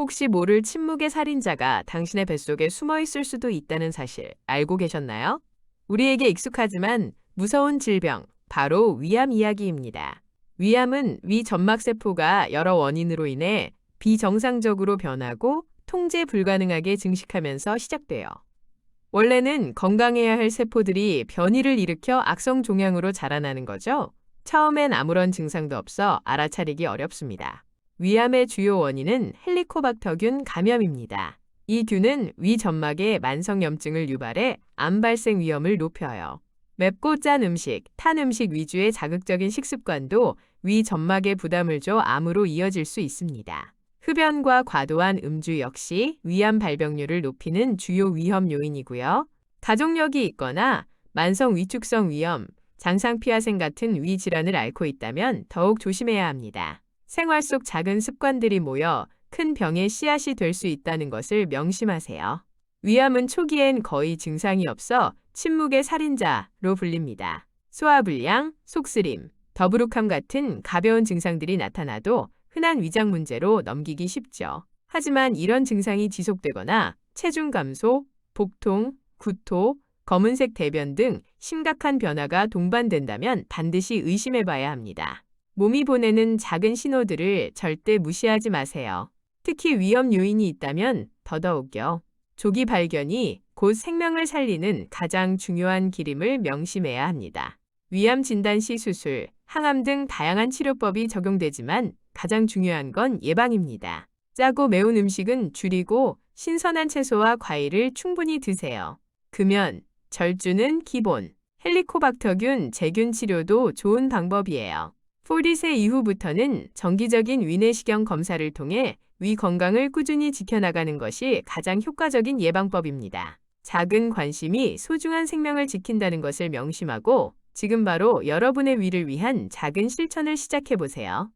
혹시 모를 침묵의 살인자가 당신의 뱃속에 숨어 있을 수도 있다는 사실 알고 계셨나요? 우리에게 익숙하지만 무서운 질병, 바로 위암 이야기입니다. 위암은 위 점막세포가 여러 원인으로 인해 비정상적으로 변하고 통제 불가능하게 증식하면서 시작돼요. 원래는 건강해야 할 세포들이 변이를 일으켜 악성 종양으로 자라나는 거죠. 처음엔 아무런 증상도 없어 알아차리기 어렵습니다. 위암의 주요 원인은 헬리코박터균 감염입니다. 이 균은 위 점막에 만성염증을 유발해 암 발생 위험을 높여요. 맵고 짠 음식, 탄 음식 위주의 자극적인 식습관도 위 점막에 부담을 줘 암으로 이어질 수 있습니다. 흡연과 과도한 음주 역시 위암 발병률을 높이는 주요 위험 요인이고요. 가족력이 있거나 만성 위축성 위염, 장상피하생 같은 위 질환을 앓고 있다면 더욱 조심해야 합니다. 생활 속 작은 습관들이 모여 큰 병의 씨앗이 될 수 있다는 것을 명심하세요. 위암은 초기엔 거의 증상이 없어 침묵의 살인자로 불립니다. 소화불량, 속쓰림, 더부룩함 같은 가벼운 증상들이 나타나도 흔한 위장 문제로 넘기기 쉽죠. 하지만 이런 증상이 지속되거나 체중 감소, 복통, 구토, 검은색 대변 등 심각한 변화가 동반된다면 반드시 의심해 봐야 합니다. 몸이 보내는 작은 신호들을 절대 무시하지 마세요. 특히 위험 요인이 있다면 더더욱요. 조기 발견이 곧 생명을 살리는 가장 중요한 길임을 명심해야 합니다. 위암 진단 시 수술, 항암 등 다양한 치료법이 적용되지만 가장 중요한 건 예방입니다. 짜고 매운 음식은 줄이고 신선한 채소와 과일을 충분히 드세요. 금연, 절주는 기본. 헬리코박터균 제균 치료도 좋은 방법이에요. 포리세 이후부터는 정기적인 위내시경 검사를 통해 위 건강을 꾸준히 지켜나가는 것이 가장 효과적인 예방법입니다. 작은 관심이 소중한 생명을 지킨다는 것을 명심하고 지금 바로 여러분의 위를 위한 작은 실천을 시작해 보세요.